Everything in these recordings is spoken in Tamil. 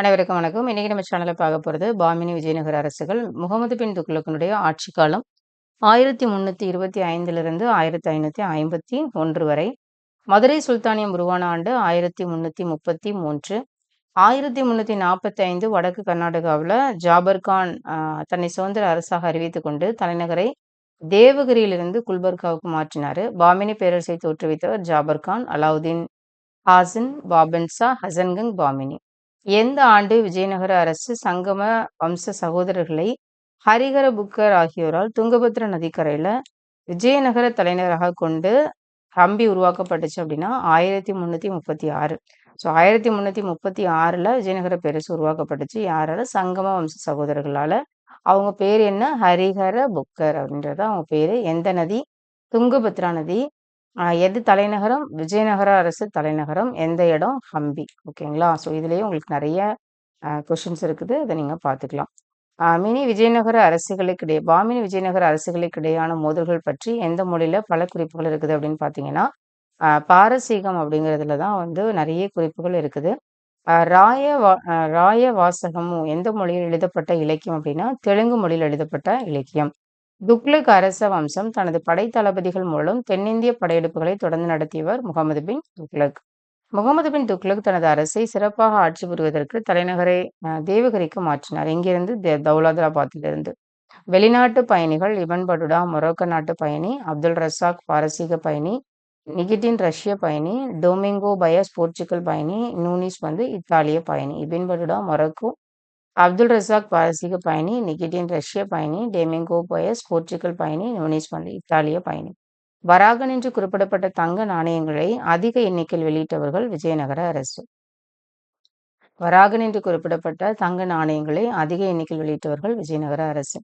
அனைவருக்கும் வணக்கம். இன்னைக்கு நம்ம சேனலில் பார்க்க போகிறது பாமினி விஜயநகர அரசுகள் முகமது பின் துக்ளக்கனுடைய ஆட்சி காலம் ஆயிரத்தி முந்நூற்றி இருபத்தி ஐந்திலிருந்து ஆயிரத்தி ஐநூற்றி ஐம்பத்தி ஒன்று வரை. மதுரை சுல்தானியம் உருவான ஆண்டு ஆயிரத்தி முந்நூற்றி முப்பத்தி மூன்று. ஆயிரத்தி முந்நூற்றி நாற்பத்தி ஐந்து வடக்கு கர்நாடகாவில் ஜாபர் கான் தன்னை சுதந்திர அரசாக அறிவித்து கொண்டு தலைநகரை தேவகிரியிலிருந்து குல்பர்காவுக்கு மாற்றினார். பாமினி பேரரசை தோற்றுவித்தவர் ஜாபர் கான் அலாவுதீன் ஹாசன் பாபன்சா ஹசன்கங் பாமினி. எந்த ஆண்டு விஜயநகர அரசு சங்கம வம்ச சகோதரர்களை ஹரிஹர புக்கர் ஆகியோரால் துங்கபத்ரா நதிக்கரையில் விஜயநகர தலைநகராக கொண்டு ஹம்பி உருவாக்கப்பட்டுச்சு அப்படின்னா ஆயிரத்தி முந்நூற்றி முப்பத்தி ஆறு. ஸோ ஆயிரத்தி முந்நூற்றி முப்பத்தி ஆறில் விஜயநகர பெருசு உருவாக்கப்பட்டுச்சு. யாரால? சங்கம வம்ச சகோதரர்களால். அவங்க பேர் என்ன? ஹரிஹர புக்கர் அப்படின்றது அவங்க பேர். எந்த நதி? துங்கபத்ரா நதி. எது தலைநகரம்? விஜயநகர அரசு தலைநகரம் எந்த இடம்? ஹம்பி. ஓகேங்களா? ஸோ இதுலேயே உங்களுக்கு நிறைய கொஷின்ஸ் இருக்குது. அதை நீங்கள் பார்த்துக்கலாம். மினி விஜயநகர அரசுகளுக்கிடையே பாமினி விஜயநகர அரசுகளுக்கிடையான மோதல்கள் பற்றி எந்த மொழியில் பல குறிப்புகள் இருக்குது அப்படின்னு பார்த்தீங்கன்னா பாரசீகம் அப்படிங்கிறதுல தான் வந்து நிறைய குறிப்புகள் இருக்குது. ராய வா ராய வாசகமும் எந்த மொழியில் எழுதப்பட்ட இலக்கியம் அப்படின்னா தெலுங்கு மொழியில் எழுதப்பட்ட இலக்கியம். துக்ளக் அரச வம்சம் தனது படை தளபதிகள் மூலம் தென்னிந்திய படையெடுப்புகளை தொடர்ந்து நடத்தியவர் முகமது பின் துக்ளக். முகமது பின் துக்ளக் தனது அரசை சிறப்பாக ஆட்சி புரிவதற்கு தலைநகரை அஹ், மாற்றினார். இங்கிருந்து தே- தௌலதாபாத்திலிருந்து. வெளிநாட்டு பயணிகள் இவன் படுடா மொரோக்க நாட்டு பயணி அப்துல் ரசாக் பாரசீக பயணி நிகிட்டின் ரஷ்ய பயணி டொமிங்கோ பயஸ் போர்ச்சுகல் பயணி நூனிஸ் வந்து இத்தாலிய பயணி. Ibn Battuta Morocco Abdul Razzaq பாரசீக பயணி நிகிடின் ரஷ்ய பயணி டெமிங்கோ பயஸ் போர்ச்சுகல் பயணி நோனிஸ் வந்து இத்தாலிய பயணி. வராகன் என்று குறிப்பிடப்பட்ட தங்க நாணயங்களை அதிக எண்ணிக்கையில் வெளியிட்டவர்கள் விஜயநகர அரசு. வராகன் என்று குறிப்பிடப்பட்ட தங்க நாணயங்களை அதிக எண்ணிக்கையில் வெளியிட்டவர்கள் விஜயநகர அரசு.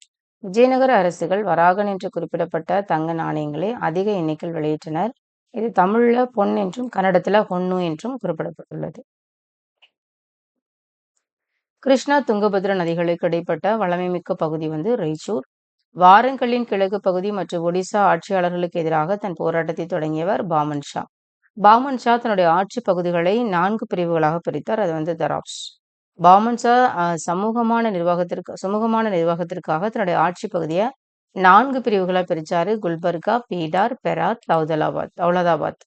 விஜயநகர அரசுகள் வராகன் என்று குறிப்பிடப்பட்ட தங்க நாணயங்களை அதிக எண்ணிக்கையில் வெளியிட்டனர். இது தமிழ்ல பொன் என்றும் கன்னடத்துல பொன்னு என்றும் குறிப்பிடப்பட்டுள்ளது. கிருஷ்ணா துங்கபத்ரா நதிகளுக்கு இடைப்பட்ட வளமைமிக்க பகுதி வந்து ரைச்சூர். வாரங்களின் கிழக்கு பகுதி மற்றும் ஒடிசா ஆட்சியாளர்களுக்கு எதிராக தன் போராட்டத்தை தொடங்கியவர் பாமன் ஷா. பாமன் ஷா தன்னுடைய ஆட்சி பகுதிகளை நான்கு பிரிவுகளாக பிரித்தார். அது வந்து தராப்ஸ் பாமன் ஷா சமூகமான நிர்வாகத்திற்கு சுமூகமான நிர்வாகத்திற்காக தன்னுடைய ஆட்சி பகுதியை நான்கு பிரிவுகளாக பிரிச்சாரு. குல்பர்கா பீடார் பெரார் தௌதலாபாத் தௌலதாபாத்.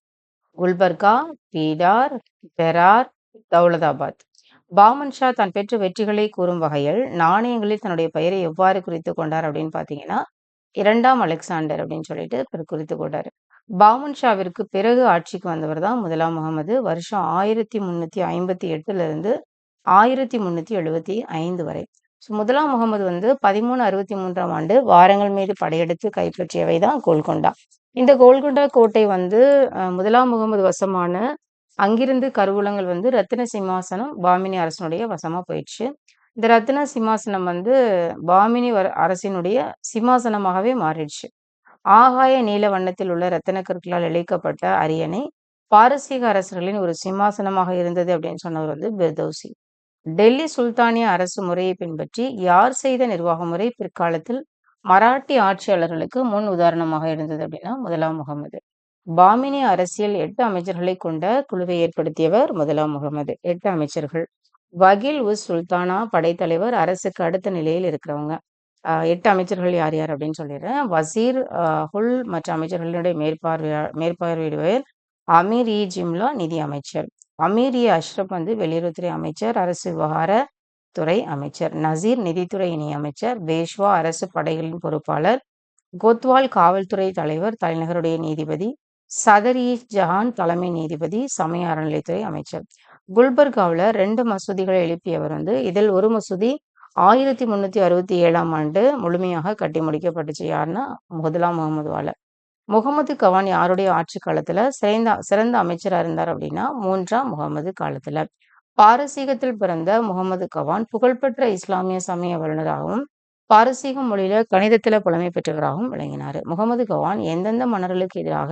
குல்பர்கா பீடார் பெரார் தௌலதாபாத். பாமன் ஷா தான் பெற்ற வெற்றிகளை கூறும் வகையில் நாணயங்களில் தன்னுடைய பெயரை எவ்வாறு குறித்து கொண்டார் அப்படின்னு பார்த்தீங்கன்னா இரண்டாம் அலெக்சாண்டர் அப்படின்னு சொல்லிட்டு இவர் குறித்து கொண்டார். பாமன் ஷாவிற்கு பிறகு ஆட்சிக்கு வந்தவர் தான் முதலாம் முகமது. வருஷம் ஆயிரத்தி முன்னூத்தி ஐம்பத்தி எட்டுல இருந்து ஆயிரத்தி முன்னூத்தி எழுபத்தி ஐந்து வரை. ஸோ முதலாம் முகமது வந்து பதிமூணு அறுபத்தி மூன்றாம் ஆண்டு வாரங்கள் மீது படையெடுத்து கைப்பற்றியவை தான் கோல்கொண்டா. இந்த கோல்கொண்டா கோட்டை வந்து முதலாம் முகமது வசமான அங்கிருந்து கருவூலங்கள் வந்து ரத்தின சிம்மாசனம் பாமினி அரசனுடைய வசமா போயிடுச்சு. இந்த ரத்தின சிம்மாசனம் வந்து பாமினி வர- அரசினுடைய சிம்மாசனமாகவே மாறிடுச்சு. ஆகாய நீல வண்ணத்தில் உள்ள ரத்தின கற்களால் இழைக்கப்பட்ட அரியணை பாரசீக அரசர்களின் ஒரு சிம்மாசனமாக இருந்தது அப்படின்னு சொன்னவர் வந்து பெர்தௌசி. டெல்லி சுல்தானிய அரசு முறையை பின்பற்றி யார் செய்த நிர்வாக முறை பிற்காலத்தில் மராட்டி ஆட்சியாளர்களுக்கு முன் உதாரணமாக இருந்தது அப்படின்னா முதலாம் முகமது. பாமினி அரசியல் எட்டு அமைச்சர்களை கொண்ட குழுவை ஏற்படுத்தியவர் முதலாம் முகமது. எட்டு அமைச்சர்கள். வகில் உஸ் சுல்தானா படைத்தலைவர் அரசுக்கு அடுத்த நிலையில் இருக்கிறவங்க. எட்டு அமைச்சர்கள் யார் யார் அப்படின்னு சொல்லிடுறேன். வசீர் ஹுல் மற்ற அமைச்சர்களுடைய மேற்பார்வையா மேற்பார்வையிடுவர் அமீர் இ. ஜிம்லா நிதி அமைச்சர். அமீர் இ. அஷ்ரப் வந்து வெளியுறவுத்துறை அமைச்சர் அரசு விவகார துறை அமைச்சர். நசீர் நிதித்துறை இணை அமைச்சர். பேஷ்வா அரசு படைகளின் பொறுப்பாளர். கோத்வால் காவல்துறை தலைவர். தலைநகருடைய நீதிபதி. சதரி ஜஹான் தலைமை நீதிபதி சமய அறநிலைத்துறை அமைச்சர். குல்பர்காவில் ரெண்டு மசூதிகளை எழுப்பியவர் வந்து இதில் ஒரு மசூதி ஆயிரத்தி முன்னூத்தி அறுபத்தி ஏழாம் ஆண்டு முழுமையாக கட்டி முடிக்கப்பட்டுச்சு. யாருன்னா முதலாம் முகமதுவால முகமது கவான் யாருடைய ஆட்சி காலத்துல சிறந்த சிறந்த அமைச்சரா இருந்தார் அப்படின்னா மூன்றாம் முகமது காலத்துல. பாரசீகத்தில் பிறந்த முகமது கவான் புகழ்பெற்ற இஸ்லாமிய சமய வல்லுநராகவும் பாரசீக மொழியில கணிதத்துல புலமை பெற்றவராகவும் விளங்கினார். முகமது கவான் எந்தெந்த மன்னர்களுக்கு எதிராக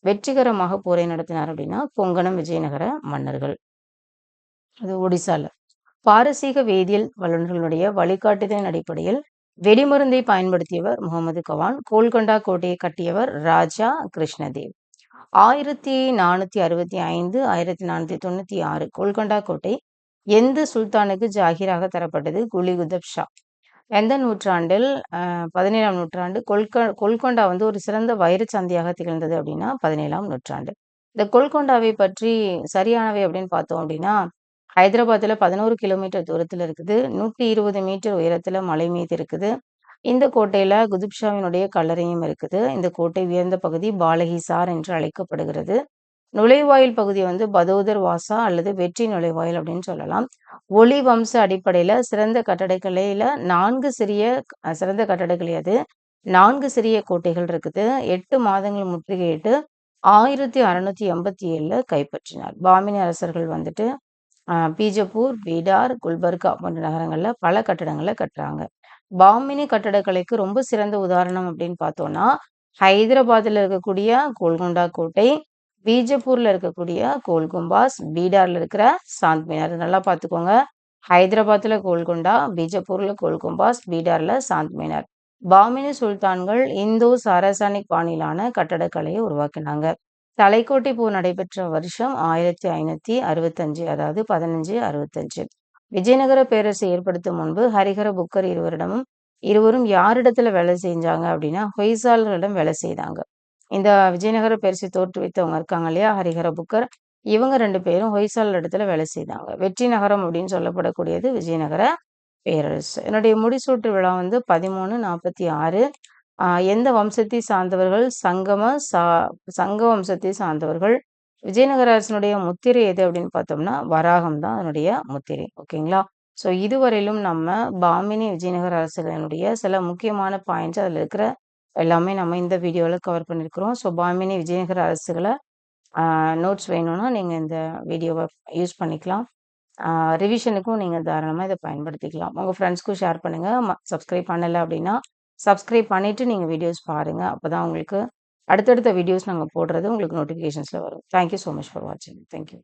வெற்றிகரமாக போரை நடத்தினார் அப்படின்னா கொங்கணம் விஜயநகர மன்னர்கள். அது ஒடிசால. பாரசீக வேதியியல் வல்லுநர்களுடைய வழிகாட்டுதலின் அடிப்படையில் வெடிமருந்தை பயன்படுத்தியவர் முகமது கவான் கோல்கொண்டா கோட்டையை கட்டியவர் ராஜா கிருஷ்ணதேவ். ஆயிரத்தி நானூத்தி அறுபத்தி ஐந்து ஆயிரத்தி நானூத்தி தொண்ணூத்தி ஆறு கோல்கொண்டா கோட்டை எந்த சுல்தானுக்கு ஜாகிராக தரப்பட்டது? குலி குதப் ஷா. எந்த நூற்றாண்டில் பதினேழாம் நூற்றாண்டு கொல்க கொல்கொண்டா வந்து ஒரு சிறந்த வைரச் சந்தையாக திகழ்ந்தது அப்படின்னா பதினேழாம் நூற்றாண்டு. இந்த கொல்கொண்டாவை பற்றி சரியானவை அப்படின்னு பார்த்தோம் அப்படின்னா ஹைதராபாத்தில் பதினோரு கிலோமீட்டர் தூரத்தில் இருக்குது நூற்றி இருபது மீட்டர் உயரத்தில் மலை மீது இருக்குது. இந்த கோட்டையில் குதுப்ஷாவினுடைய கல்லறையும் இருக்குது. இந்த கோட்டை உயர்ந்த பகுதி பாலகிசார் என்று அழைக்கப்படுகிறது. நுழைவாயில் பகுதி வந்து பதோதர் வாசா அல்லது வெற்றி நுழைவாயில் அப்படின்னு சொல்லலாம். ஒளி வம்ச அடிப்படையில் சிறந்த கட்டடக்கலையில் நான்கு சிறிய சிறந்த கட்டடக்கலை அது. நான்கு சிறிய கோட்டைகள் இருக்குது. எட்டு மாதங்கள் முற்றுகையிட்டு ஆயிரத்தி அறுநூத்தி எண்பத்தி ஏழில் கைப்பற்றினார். பாமினி அரசர்கள் வந்துட்டு பீஜப்பூர் பீடார் குல்பர்கா போன்ற நகரங்களில் பல கட்டடங்களை கட்டுறாங்க. பாமினி கட்டடக்கலைக்கு ரொம்ப சிறந்த உதாரணம் அப்படின்னு பார்த்தோம்னா ஹைதராபாத்தில் இருக்கக்கூடிய கோல்கொண்டா கோட்டை பீஜப்பூர்ல இருக்கக்கூடிய கோல்கும்பாஸ் பீடார்ல இருக்கிற சாந்த் மினார் நல்லா பார்த்துக்கோங்க ஹைதராபாத்ல கோல்கொண்டா பீஜப்பூர்ல கோல்கும்பாஸ் பீடார்ல சாந்த் மினார் பாமினி சுல்தான்கள் இந்தோ சாரசானிக் பாணியிலான கட்டடக்கலையை உருவாக்கினாங்க. தலைக்கோட்டை போர் நடைபெற்ற வருஷம் ஆயிரத்தி ஐநூத்தி அறுபத்தஞ்சு அதாவது பதினஞ்சு அறுபத்தஞ்சு. விஜயநகர பேரரசை ஏற்படுத்தும் முன்பு ஹரிஹர புக்கர் இருவரிடமும் இருவரும் யாரிடத்துல வேலை செஞ்சாங்க அப்படின்னா ஹொய்சால்களிடம் வேலை செய்தாங்க. இந்த விஜயநகர பேரரசை தோற்றுவித்தவங்க இருக்காங்க இல்லையா? ஹரிஹர புக்கர். இவங்க ரெண்டு பேரும் ஹொய்சால் இடத்துல வேலை செய்தாங்க. வெற்றி நகரம் அப்படின்னு சொல்லப்படக்கூடியது விஜயநகர பேரரசு. என்னுடைய முடிசூட்டு விழா வந்து பதிமூணு நாற்பத்தி ஆறு. எந்த வம்சத்தை சார்ந்தவர்கள்? சங்கம சா சங்க வம்சத்தை சார்ந்தவர்கள். விஜயநகர அரசனுடைய முத்திரை எது அப்படின்னு பார்த்தோம்னா வராகம் தான் அதனுடைய முத்திரை. ஓகேங்களா? ஸோ இதுவரையிலும் நம்ம பாமினி விஜயநகர அரசுகளினுடைய சில முக்கியமான பாயிண்ட்ஸ் அதில் இருக்கிற எல்லாமே நம்ம இந்த வீடியோவில் கவர் பண்ணியிருக்கிறோம் ஸோ பாமினி விஜயநகர அரசுகளை நோட்ஸ் வேணும்னா நீங்கள் இந்த வீடியோவை யூஸ் பண்ணிக்கலாம். ரிவிஷனுக்கும் நீங்கள் தாராளமாக இதை பயன்படுத்திக்கலாம். உங்கள் ஃப்ரெண்ட்ஸ்க்கும் ஷேர் பண்ணுங்கள் சப்ஸ்கிரைப் பண்ணலை அப்படின்னா சப்ஸ்கிரைப் பண்ணிவிட்டு நீங்கள் வீடியோஸ் பாருங்கள் அப்போ தான் உங்களுக்கு அடுத்தடுத்த வீடியோஸ் நாங்கள் போடுறது உங்களுக்கு நோட்டிஃபிகேஷன்ஸில் வரும். Thank you so much for வாட்சிங் தேங்க்யூ